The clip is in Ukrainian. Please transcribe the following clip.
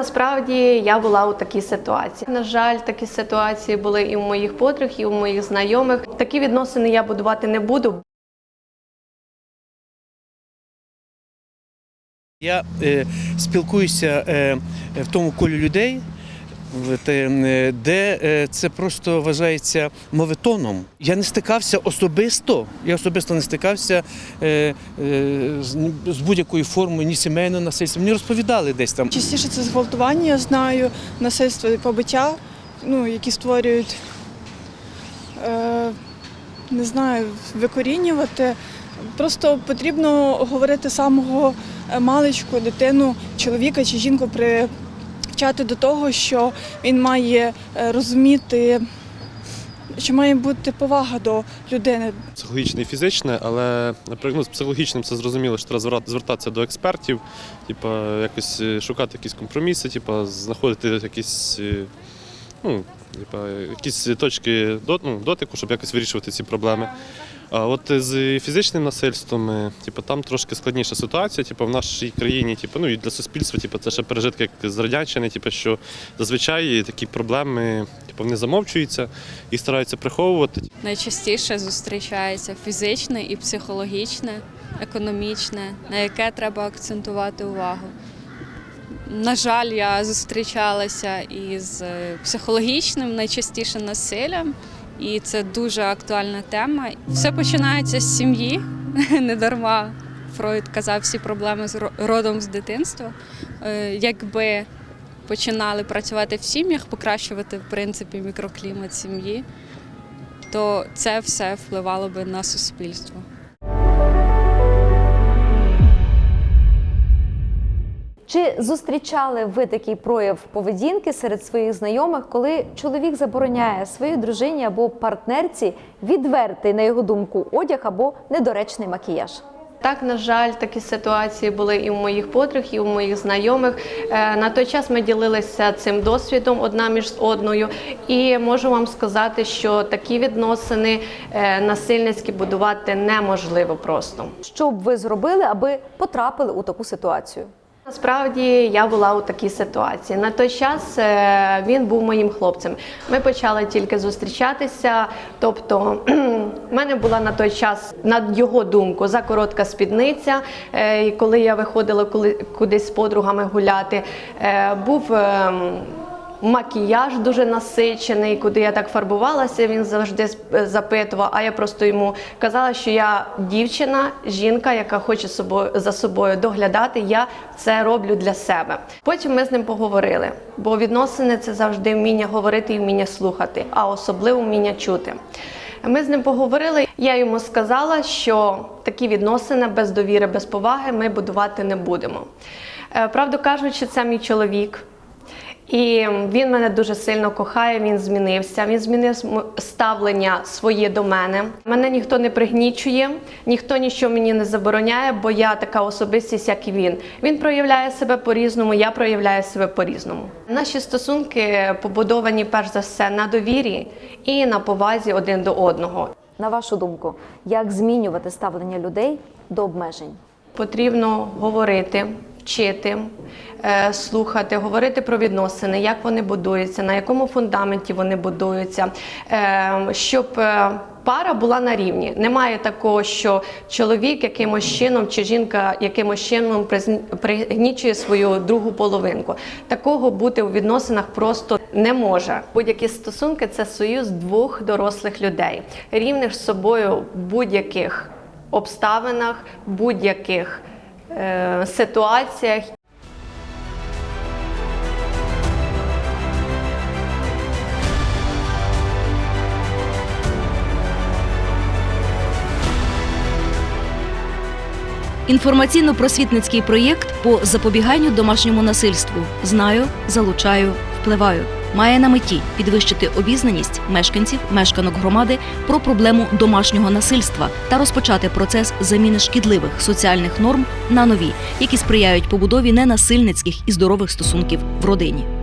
Насправді я була у такій ситуації. На жаль, такі ситуації були і у моїх подруг, і у моїх знайомих. Такі відносини я будувати не буду. Я е, спілкуюся е, в тому колі людей, де е, це просто вважається моветоном. Я не стикався особисто, я особисто не стикався е, е, з, будь-якою формою ні сімейного насильства. Мені розповідали десь там. Частіше це зґвалтування, я знаю, насильство і побиття, ну, які створюють, е, не знаю, викорінювати. Просто потрібно говорити самого е, маличку, дитину, чоловіка чи жінку привчати до того, що він має е, розуміти, що має бути повага до людини, психологічне і фізичне, але наприклад, з психологічним це зрозуміло, що треба звертатися до експертів, типу, якось е, шукати якісь компроміси, типу, знаходити якісь, е, ну, якісь точки ну, дотику, щоб якось вирішувати ці проблеми. А от з фізичним насильством, е, типу, там трошки складніша ситуація. Типу, в нашій країні, типу, ну і для суспільства, типу, це ще пережитки як з радянщини, типу, що зазвичай такі проблеми типу, вони замовчуються і стараються приховувати. найчастіше зустрічається фізичне і психологічне, економічне, на яке треба акцентувати увагу. На жаль, я зустрічалася із е, психологічним найчастіше насиллям, і це дуже актуальна тема. Все починається з сім'ї, не дарма. Фройд казав всі проблеми з родом з дитинства. Е, Якби починали працювати в сім'ях, покращувати в принципі мікроклімат сім'ї, то це все впливало би на суспільство. Чи зустрічали ви такий прояв поведінки серед своїх знайомих, коли чоловік забороняє своїй дружині або партнерці відвертий, на його думку, одяг або недоречний макіяж? Так, на жаль, такі ситуації були і у моїх подруг, і у моїх знайомих. Е, На той час ми ділилися цим досвідом одна між одною, і можу вам сказати, що такі відносини е, насильницькі будувати неможливо просто. Що б ви зробили, аби потрапили у таку ситуацію? Насправді я була у такій ситуації. На той час е, він був моїм хлопцем. Ми почали тільки зустрічатися. Тобто, в мене була на той час, на його думку, закоротка спідниця. Е, І коли я виходила кудись з подругами гуляти, е, був. Макіяж дуже насичений, куди я так фарбувалася, він завжди сп- запитував. А я просто йому казала, що я дівчина, жінка, яка хоче за собою доглядати. Я це роблю для себе. Потім ми з ним поговорили, бо відносини це завжди вміння говорити і вміння слухати, а особливо вміння чути. Ми з ним поговорили. Я йому сказала, що такі відносини без довіри, без поваги ми будувати не будемо. Е, Правду кажучи, це мій чоловік. І він мене дуже сильно кохає. Він змінився. Він змінив ставлення своє до мене. Мене ніхто не пригнічує, ніхто нічого мені не забороняє, бо я така особистість, як і він. Він проявляє себе по-різному, я проявляю себе по-різному. Наші стосунки побудовані перш за все на довірі і на повазі один до одного. На вашу думку, як змінювати ставлення людей до обмежень? Потрібно говорити, вчити, е, слухати, говорити про відносини, як вони будуються, на якому фундаменті вони будуються, е, щоб е, пара була на рівні. Немає такого, що чоловік якимось чином чи жінка якимось чином пригнічує свою другу половинку. Такого бути у відносинах просто не може. Будь-які стосунки це союз двох дорослих людей, рівних з собою в будь-яких обставинах, будь-яких е, ситуаціях. Інформаційно-просвітницький проєкт по запобіганню домашньому насильству знаю, залучаю, впливаю. Має на меті підвищити обізнаність мешканців, мешканок громади про проблему домашнього насильства та розпочати процес заміни шкідливих соціальних норм на нові, які сприяють побудові ненасильницьких і здорових стосунків в родині.